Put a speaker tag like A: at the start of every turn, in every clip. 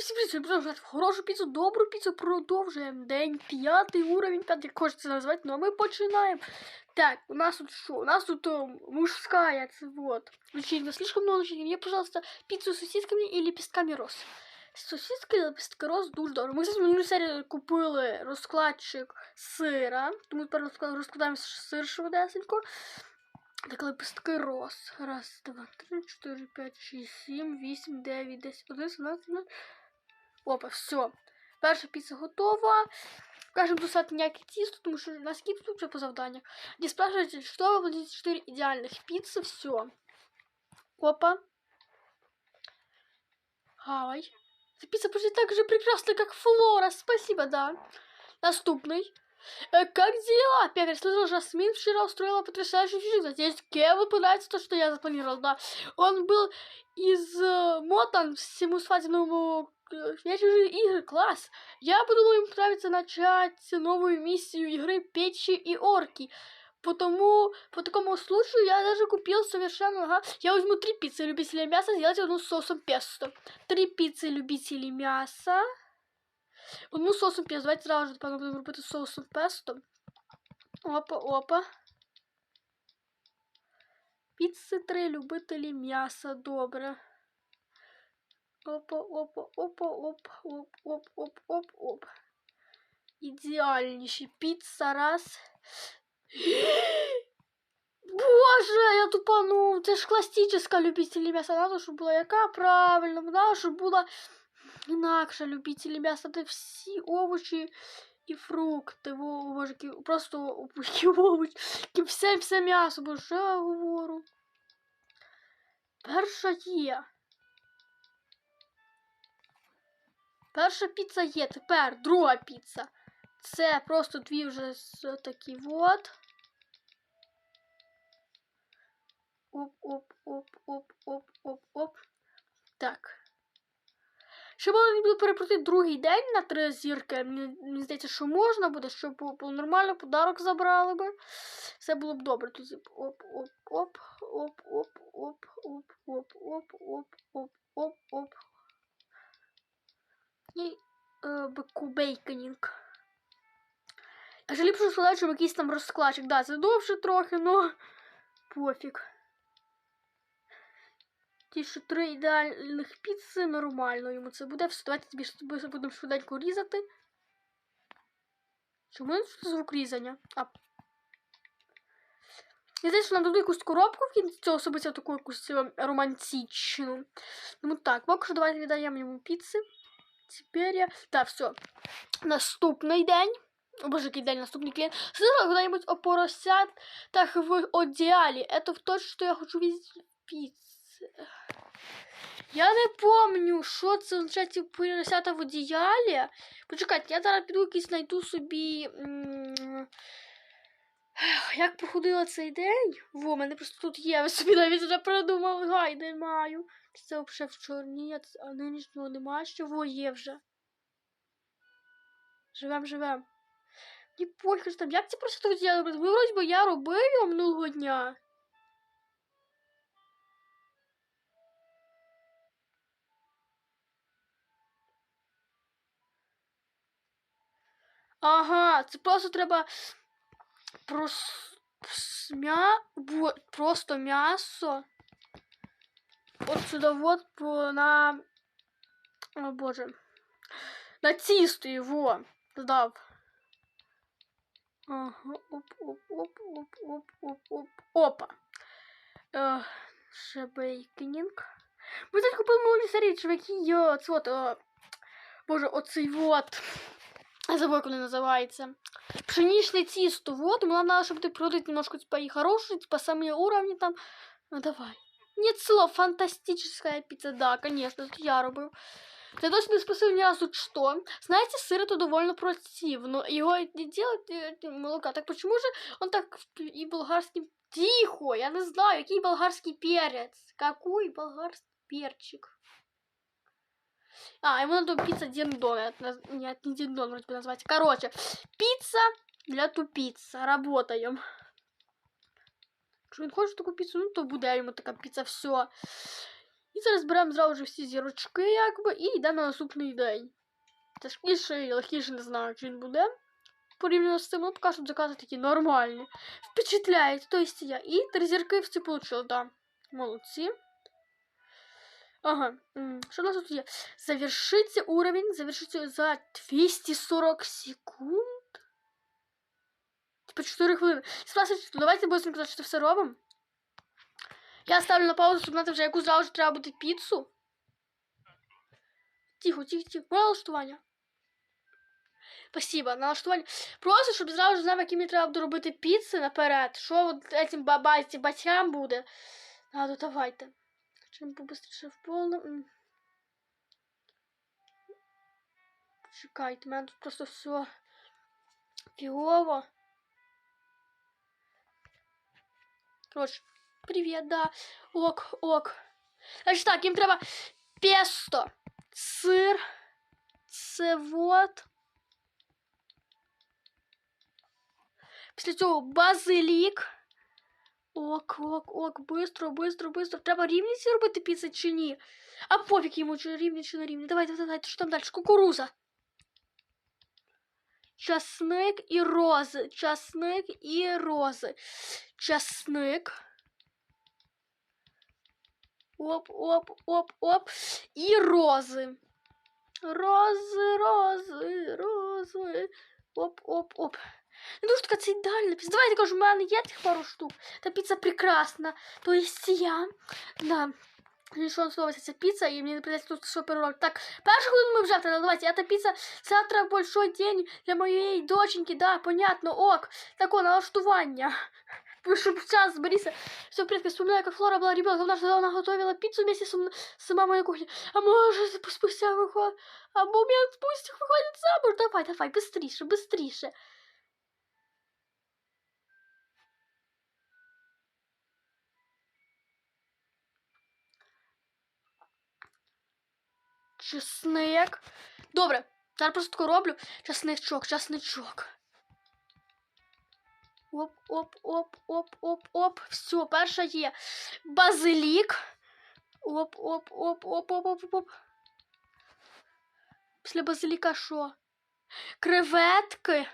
A: всім привіт, продовжувати хорошу піцу, добру піцу продовжуємо. День п'ятий, уровень п'ятий, як хочеться назвати, ну а ми починаємо. Так, у нас тут що? У нас тут о, мужская, це вот. Вечеринка, слишком много вечеринок. Мне, пожалуйста, пиццу с сосисками и лепестками роз. Сосиски і лепестки роз дуже добре. Ми, кстати, в минулій серії купили розкладчик сира, тому тепер розкладаємо сир швидесенько. Так, лепестки роз. Раз, два, три, чотири, п'ять, шість, сім, вісім, дев'ять, десять, один, дванадцять. Опа, все. Перша піца готова. Кажем, досать ніяке тісто, тому що у нас кіпс вже по завданнях. Не спрашивайте, что вы 4 идеальных пиццы, все. Опа. Хавай. Эта пицца почти так же прекрасна, как Флора. Спасибо, да. Наступный. Э, как дела? Пекарь, слышал, Жасмин вчера устроила потрясающую фишку. Надеюсь, Кеву понравится то, что я запланировал, да. Он был из э, Мотан всему свадебному э, вечеру игры. Класс. Я подумал, ему нравится начать новую миссию игры Печи и Орки. Потому, по такому случаю я даже купил совершенно... Ага, я возьму три пиццы любителей мяса, сделать одну с соусом песто. Три пиццы любителей мяса. Одну з соусом песто. Давайте сразу же напевно, будемо робити з соусом песто. Опа, опа. Піци три любителі м'яса. Добре. Опа, опа, опа, оп, оп, оп, оп, оп, оп. Ідеальніші. Піца раз. Боже, я тупанув. Це ж класична любителі м'яса. Надо, щоб була яка правильно. Надо, щоб була інакше любителі м'яса. Де всі овочі і фрукти. Во, боже, які, просто які овочі. Які все, все м'ясо. Боже, що я говорю. Перша є. Перша піца є. Тепер друга піца. Це просто дві вже такі вот. Оп, оп, оп, оп, оп, оп, оп. Так. Щоб не буду перекрутити другий день на три зірки, мені, здається, що можна буде, щоб нормально подарок забрали би. Все було б добре. Тоді оп, оп, оп, оп, оп, І е, беку бейконінг. А ще ліпше сказати, щоб якийсь там розкладчик. Да, це довше трохи, но пофіг. Ті, що три ідеальних піци нормально йому це буде. Все, давайте тобі будемо швиденько різати. Чому чути звук різання? А. Я знаю, що нам дадуть якусь коробку в кінці особисто таку якусь е, романтичну. Тому так, поки що давайте віддаємо йому піци. Тепер я. Так, все. Наступний день. О, боже, який день наступний клієнт. Слышала когда-нибудь о поросятах в одеяле? Это то, что я хочу видеть в пицце. Я не помню, що це означає ці поросята в одіялі. Почекайте, я зараз піду якийсь знайду собі. м, ех, Як проходила цей день? Во, мене просто тут є. Ви собі навіть вже придумали гайди маю. Це взагалі в чорні, а нинішнього немає, що во є вже. Живем, живем. І похер там, як ці поросята в одіялі робити? Ви вроді би я робив його минулого дня. Ага, це просто треба просто, мя... вот, просто мясо. Вот сюда вот на... О боже. На тисту его. Да. Ага, оп, оп, оп, оп, оп, оп, оп. Опа. Э, шебейкинг. Мы только по-моему, смотрите, чуваки, вот, вот, э, боже, вот, вот. Я забыл, как он называется. Пшеничное тісто. Вот, нам надо, чтобы ты продать немножко, типа, и хорошие, типа, самые уровни там. Ну, давай. Нет слов, фантастическая пицца. Да, конечно, я робив. Я точно не спросил ни разу, что. Знаете, сыр это довольно противно. Его не делать э, молока. Так почему же он так и болгарский... Тихо, я не знаю, який болгарский перец. Какой болгарский перчик? А, ему надо пицца Диндон. это наз- Нет, не Диндон вроде бы назвать. Короче, пицца для тупиц. Работаем. Якщо він хоче таку піцу, ну то буде йому така піца, все. І зараз беремо зразу ж всі зірочки, якби, і йдемо на наступний день. Тяжкіше і легкіше не знаю, чи він буде. Порівняно з цим, ну, поки що закази такі нормальні. Впечатляють, то есть я. І три зірки всі получила, да. Молодці. Ага, що у нас тут є? Завершиться уровень, завершиться за 240 секунд. Типа 4 хвилини. Спрашивайте, давайте быстро казати, що все робимо. Я ставлю на паузу, щоб знати вже яку зразу ж треба буде піцу. Тихо, тихо, тихо. Моє налаштування. Спасибо, налаштування. Просто, щоб зразу ж знав, які мені треба буде робити піци наперед. Що от этим бабайці батькам буде. Надо, давайте. Чим побыстріше в повному. Чекайте, у мене тут просто все фігово. Коротше, привіт, да. Ок, ок. Значить так, їм треба песто, сир, це вот. Після цього. Ок, ок, ок, бистро, бистро, бистро. Треба рівні ці робити піци чи ні? А пофіг йому, чи рівні, чи не рівні. Давайте, давайте, що там далі? Кукуруза. Часник і рози. Часник і рози. Часник. Оп, оп, оп, оп. І рози. Рози, рози, рози. Оп, оп, оп. Не дуже така це ідеальна піца. Давайте кажу, в мене є тих пару штук. Та піца прекрасна. То есть я. Да. Що слово ця піца, і мені не придеться тут що переробити. Так, першу хвилину ми вже втратили. Давайте, это піца завтра большой день для моєї доченьки, да, понятно, ок. Тако, налаштування. Чтобы час Бориса все в порядке. Вспоминаю, как Флора была ребенком. Наша она готовила пиццу вместе с, м- с мамой на кухне. А может, спустя выход... А момент спустя выходит замуж. Давай, давай, быстрейше, быстрейше. Чесник. Добре, зараз просто тако роблю. Часничок, часничок. Оп, оп, оп, оп, оп, оп. Все, перша є. Базилік. Оп, оп, оп, оп, оп, оп, оп. Після базиліка що? Креветки.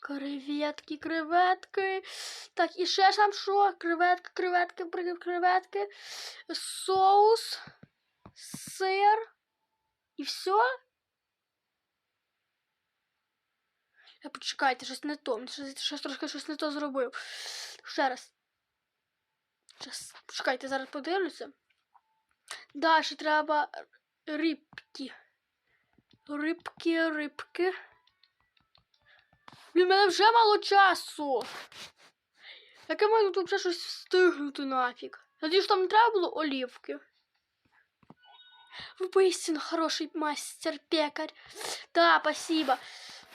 A: Креветки, креветки. Так, і ще ж там що? Креветки, креветки, креветки. Соус, сир. І все? Я почекайте, щось не то. Щось, щось трошки щось не то зробив. Ще раз. Щас, почекайте, зараз подивлюся. Далі треба рибки. Рибки, рибки. Блін, мене вже мало часу. Як я маю тут взагалі щось встигнути нафіг? Надіюсь, там не треба було олівки. Вы поистину хороший мастер-пекарь. Да, спасибо.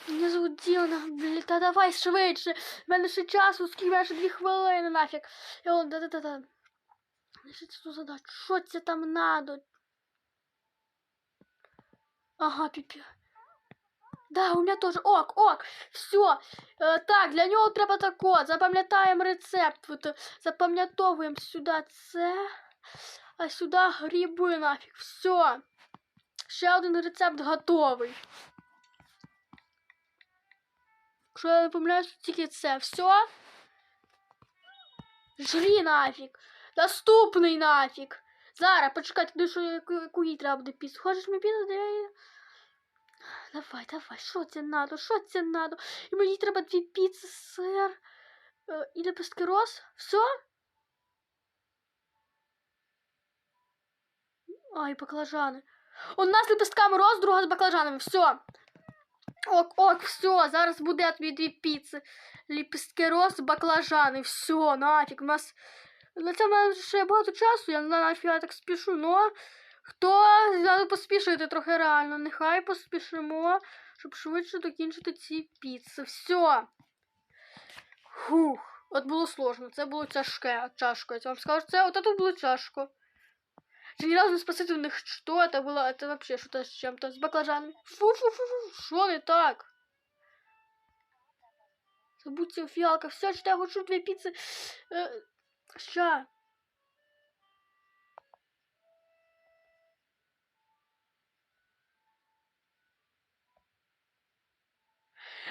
A: Зовут Діана. Блін, та давай швидше. В мене ще часу, скільки мене ще дві хвилини нафіг. І он, да-да-да-да. Що це тут задача? Що це там надо? Ага, піпі. Да, у меня тоже. Ок, ок, все. Е, так, для нього треба тако. Запам'ятаємо рецепт. От, е, запам'ятовуємо сюди це. А сюди гриби нафіг. Все. Ще один рецепт готовий. Якщо я не помиляюсь, тільки це. Все. Жрі нафіг. Наступний нафіг. Зараз, почекайте, де що яку, їй треба буде пісню. Хочеш мені? Давай, давай, що це надо? Що це надо? І мені треба дві піци, сир е, і лепестки роз. Все? Ай, баклажани. Одна з лепестками роз, друга з баклажанами. Все. Ок, ок, все, зараз буде тобі дві піци. Ліпістки роз, баклажани. Все, нафіг. У нас на це в мене ще багато часу, я не знаю, нафіг я так спішу, но хто треба поспішити трохи реально. Нехай поспішимо, щоб швидше докінчити ці піци. Все. Фух. От було сложно, це було тяжке, тяжко. Я вам скажу, це от это було тяжко. Це ни разу не спросить у них, что это было, это вообще что-то с чем-то, с баклажанами. Фу-фу-фу-фу, что не так? Забудьте фиалка, все, что я хочу две пиццы. Э, ща.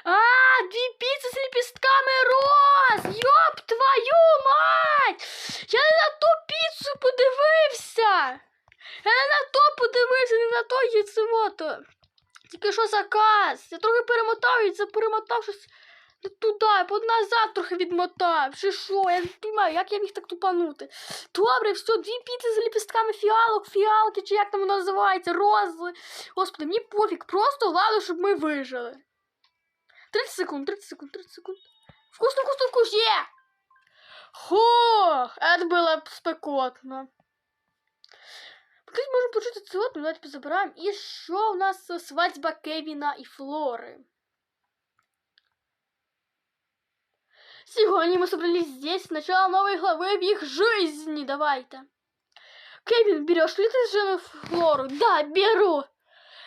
A: А, дві піци з лепістками роз! Йоп твою мать! Я не на ту піцу подивився! Я не на то подивився, не на то яйцевото. Тільки що заказ. Я трохи перемотав і це перемотав щось не туди, назад трохи відмотав. Чи що? Я не розумію, як я міг так тупанути. Добре, все, дві піци з лепістками фіалок, фіалки, чи як там називається, рози. Господи, мені пофіг, просто ладно, щоб ми вижили. 30 секунд, 30 секунд, 30 секунд. Вкусно, вкусно, вкусно, є! Фух, это было спекотно. Тут можем почути це от, ну давайте позабираем. І що у нас е, свадьба Кевіна і Флори? Сегодня мы собрались здесь, начало новой главы в их жизни. Давайте. Кевин, берешь ли ты жену Флору? Да, беру.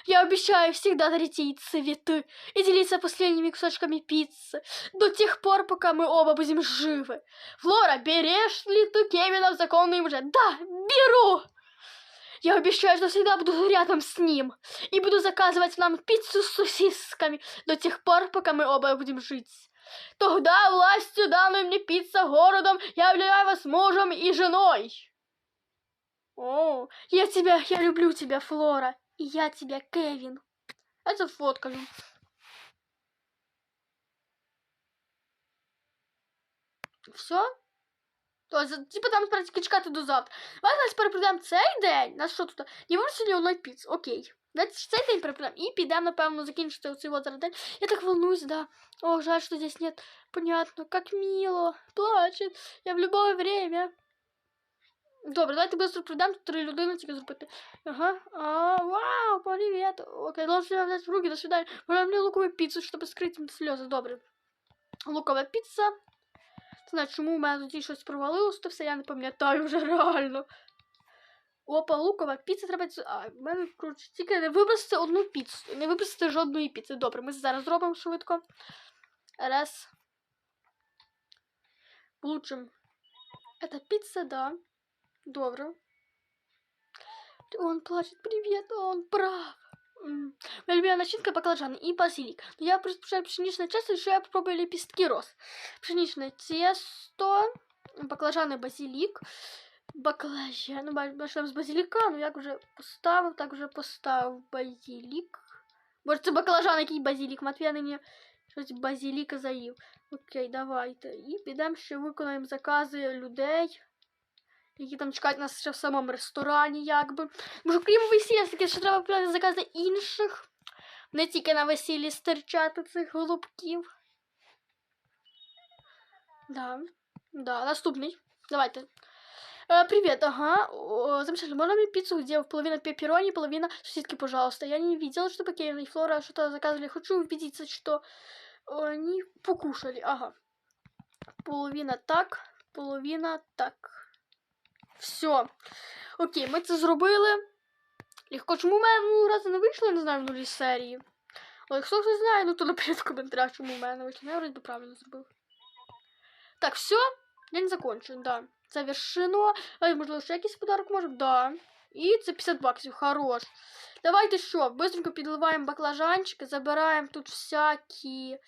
A: Я обещаю всегда дарить ей цветы и делиться последними кусочками пиццы до тех пор, пока мы оба будем живы. Флора, берешь ли ты Кевина в законный муж? Да, беру. Я обещаю, что всегда буду рядом с ним и буду заказывать нам пиццу с сосисками до тех пор, пока мы оба будем жить. Тогда властью, данной мне пицца городом, я объявляю вас мужем и женой. О, я тебя, я люблю тебя, Флора. И я тебя, Кевин. Это фоткаю. Все? То есть, типа там справді чекати до завтра. Давайте зараз перепродаємо цей день. На що тут? Не вирішили одної піц. Окей. Давайте цей день перепродаємо. І підемо, напевно, закінчити оцей вот зараз день. Я так волнуюсь, да. О, жаль, что здесь нет. Понятно, как мило. Плачет. Я в любое время. Добре, давайте быстро пройдемо. Тут три людини тільки зробити. Ага. А, вау, привет. Окей, должен себя взять в руки, до свидания. Можно мне луковую пиццу, чтобы скрыть слезы. Добре. Лукова піца. Знаю, чому у мене тоді щось провалилось, то все я не пам'ятаю вже реально. Опа, лукова піца треба. ц- А, в мене коротше, тільки не вибросити одну піцу. Не вибросити жодної піци. Добре, ми це зараз зробимо швидко. Раз. Получим. Это пицца, да. Добре. Он плачет. Привет, он прав. Моя любимая начинка баклажаны и базилик. Но я предпочитаю пшеничное тесто, еще я попробую лепестки роз. Пшеничное тесто, баклажани, базилік. Баклажан, ну, ба- почнемо з базиліка, ну як вже поставив, так вже поставив базилік. Може це баклажан, який базилік, Матвій нині щось базиліка заїв. Окей, давайте. І підемо ще виконаємо закази людей, які там чекають нас ще в самому ресторані, якби. Може, крім весілля, таке ще треба прийняти закази інших. Не тільки на весіллі стерчати цих голубків. Да. Да, наступний. Давайте. Э, привет, ага. О, замечательно. Можно мне пиццу, где половина пепперони, половина сосиски, пожалуйста? Я не видела, чтобы Кевин и Флора что-то заказывали. Хочу убедиться, что они покушали. Ага. Половина так, половина так. Все. Окей, ми це зробили. Легко, чому в мене ну, раз не вийшло, я не знаю, в нулі серії. Але якщо хтось знає, ну то напишіть в коментарях, чому в мене не вийшло. Ну, Я вроді правильно зробив. Так, все. День закончен, да. Завершено. А, можливо, ще якийсь подарок можемо? Да. І це 50 баксів, хорош. Давайте що, быстренько підливаємо баклажанчики, забираємо тут всякі.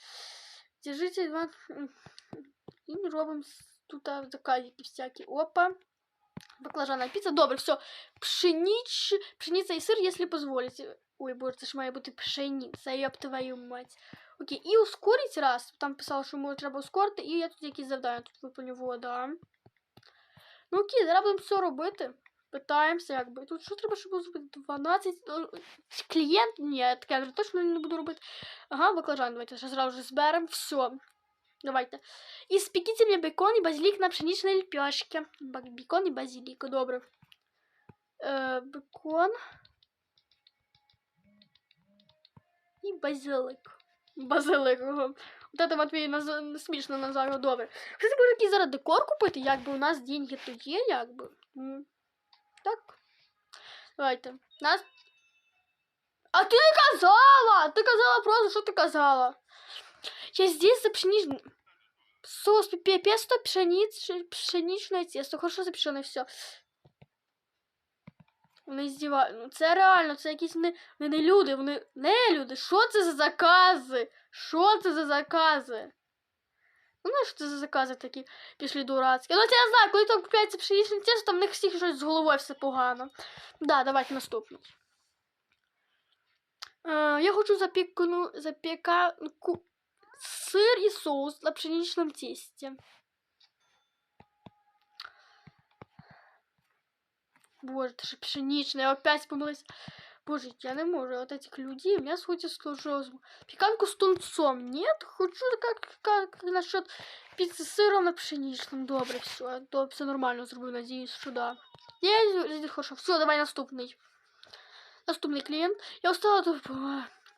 A: Держите два. І робимо тут заказики всякі. Опа. Баклажана піца. Добре, все. Пшеніч... Пшениця і сир, якщо позволите. Ой, боже, це ж має бути пшениця, ёб твою мать. Окей, і ускорить раз. Там писало, що може треба ускорити, і я тут якісь завдання тут виповню вода. Ну окей, зараз будемо все робити. Питаємося, якби. Тут що треба, щоб було зробити? 12. е, Клієнт? Ні, таке я вже точно не буду робити. Ага, баклажан, давайте ще зразу ж зберемо. Все. Давайте. І спеките мені бекон і базилік на пшеничній лепешці. Бекон і базилік, добре. Е, бекон. І базилик. Базилик. От это Матвій наз... смішно назвав добре. Кстати, може якийсь зараз декор купити, якби у нас деньги то є, якби. Так. Давайте. Нас. А ти не казала! Ти казала просто, що ти казала? Я здесь за пшеничный соус песто, пшениц, пшеничное тесто. Хорошо запеченное все. Вони здівають. Ну це реально, це якісь не, вони не люди, вони не люди. Що це за закази? Що це за закази? Ну, що це за закази такі пішли дурацькі. Ну, це я знаю, коли там купляється пшеничне тісто, там в них всіх щось з головою все погано. Да, давайте наступний. Е, я хочу запікану, запіканку сир і соус на пшеничному тісті. Боже, это же пшеничное, я опять помылась. Боже, я не могу от этих людей, у меня сходит сложилось. Пиканку с тунцом, нет? Хочу как, как насчет пиццы с сыром на пшеничном. Добре, все, то все нормально зроблю, надеюсь, что да. Я здесь хорошо. Все, давай наступный. Наступный клиент. Я устала тут.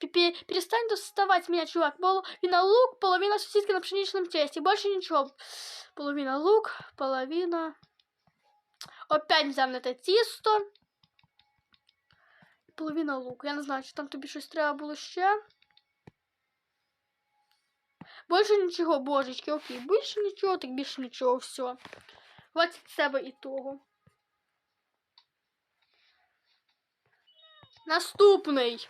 A: Перестань доставать меня, чувак. Половина лук, половина сосиски на пшеничном тесте. Больше ничего. Половина лук, половина... Опять взяв на те тісто. Половина луку. Я не знаю, чи там тобі щось треба було ще. Більше нічого, божечки, окей. Більше нічого, так більше нічого, все. Хватить себе і того. Наступний.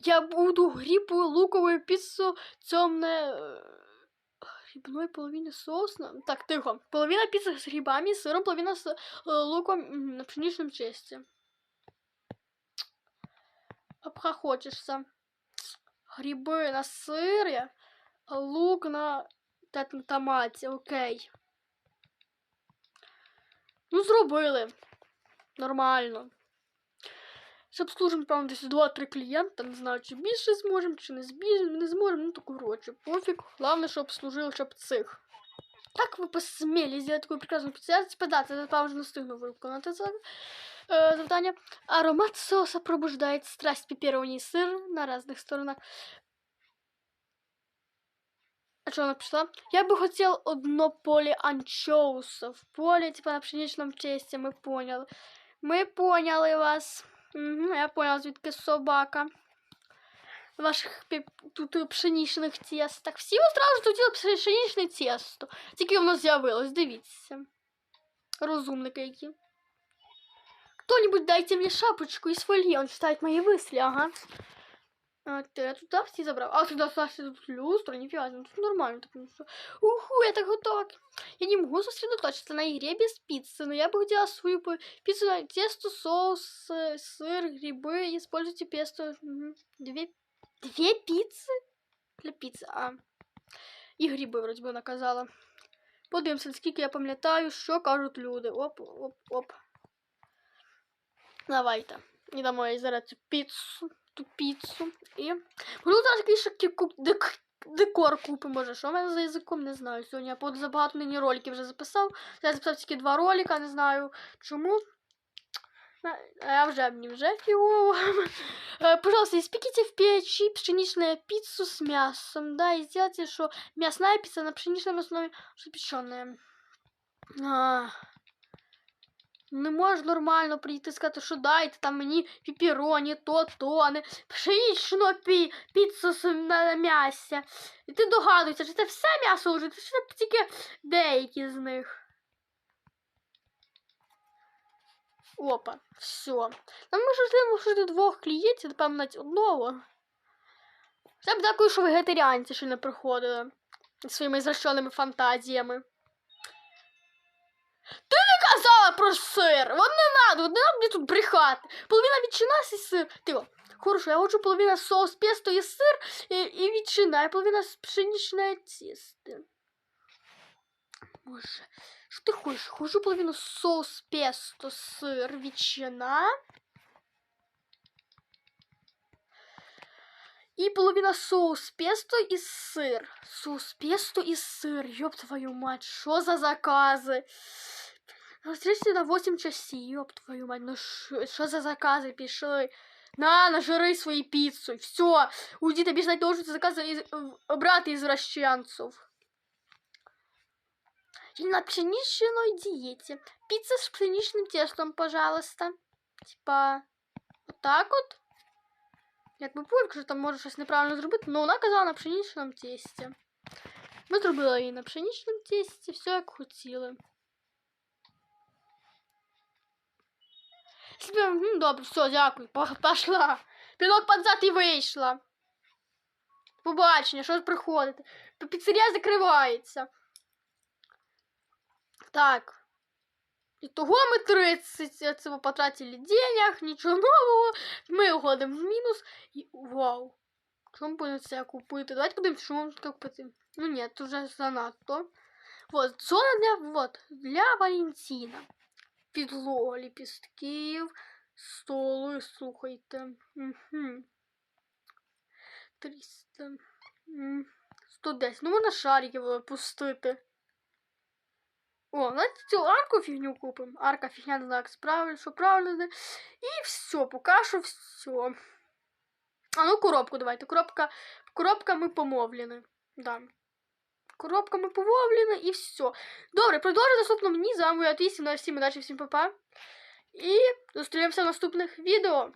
A: Я буду грибу луковую піцу темне. е, Грибной половины соус. на- Так, тихо. Половина пиццы с грибами, сыром, половина с э, луком м, на пшеничном тесте. Обхохочешься. Грибы на сыре, а лук на этом томаті, окей. Ну, зробили. Нормально. Ще обслужимо, певно, десь 2-3 клієнта. Не знаю, чи більше зможемо, чи не, збі... не зможемо. Ну, так коротше, пофіг. Главное, щоб обслужили хоча б цих. Как вы посмели сделать такую прекрасную специальность? Типа, да, це там вже не встигну виконати це е, завдання. Аромат соуса пробуждает страсть пепперони и сыр на разных сторонах. А что она пішла? Я бы хотел одно поле анчоусов. Поле, типа, на пшеничном тесте, мы поняли. Мы поняли вас. Угу, я поняла, звідки собака. Ваших тут пшеничних тест. Так всі одразу хотіли пшеничне тісто. Тільки воно з'явилось, дивіться. Розумники які. Кто-нибудь дайте мне шапочку из фольги, он читает мои мысли, ага. А, ты туда все забрал. А, сюда, Саша, тут люстра, нифига, ну тут нормально. Так, ну, что. Уху, я так готова. Я не могу сосредоточиться на игре без пиццы, но я бы хотела свою по- пиццу на тесто, соус, э, сыр, грибы. Используйте песто. Мгм. Две, две пиццы? Для пиццы, а. І гриби, вроді би, наказала. Подивимося, наскільки я пам'ятаю, що кажуть люди. Оп, оп, оп. Давайте. І дамо їй зараз цю піцу, Ту піцу. І. Можливо, зараз якийсь декор купимо, може, що в мене за язиком, не знаю. Сьогодні я забагато нині роликів вже записав. Я записав тільки два ролика, не знаю чому. А вже мені вже фігово. Э, Пожалуйста, испеките в печи пшеничную пиццу с мясом, да, и сделайте, что мясная пицца на пшеничной основе, что печеная. А, не можеш нормально прийти і сказати, що дайте там мені піпіроні, то, то, не пшеничну пі, з- на, м'ясі. І ти догадуєшся, чи це все м'ясо вже, чи це тільки деякі з них. Опа, все. Нам можливо шити двох клієнтів, напевно, навіть одного. Це б дякую, що вегетаріанці ще не приходили своїми зрощеними фантазіями. Ти про сир! Вам не надо, не надо мені тут брехати. Половина ветчина і сир. Тихо. Хорошо, я хочу половина соус, песто і сир, і, і ветчина, і половина с- пшеничне тісто. Боже, що ти хочеш? Хочу половину соус, песто, сир, ветчина. И половина соус песто и сыр. Соус песто и сыр. Ёб твою мать, что за заказы? Встречайте на 8 часів, ёб твою мать, ну що за закази пішли? На, нажери свої піцу, все, уйди, тобі ж навіть должен закази із, в- брати извращенцев. Я на пшеничной диете. Пицца с пшеничным тестом, пожалуйста. Типа, вот так от. Якби пофіг, що там може щось неправильно зробити, але вона казала на пшеничному тесті. Ми зробили її на пшеничному тесті, все як хотіли. Ну, добре, все, дякую. Пошла. Пінок назад і вийшла. Побачення, що ж приходити. П- Піцерія закривається. Так. Ітого ми 30 цього потратили денег, нічого нового. Ми уходимо в мінус. І вау. Що ми будемо це купити? Давайте подивимося, що можемо купити. Ну ні, це вже занадто. Вот, зона для, вот, для Валентина. Підлога ліпістків, столи, слухайте. Угу. 300. м, 110. Ну, можна шарики пустити. О, давайте цю арку фігню купимо. Арка фігня не знаю, як справлю, що правильно. І все, поки що все. А ну коробку давайте. Коробка, коробка ми помовлені. Да. Коробка ми помовлені і все. Добре, продовжуємо в наступному дні. З вами я Твісі, на всім удачі, всім па-па. І зустрінемося в наступних відео.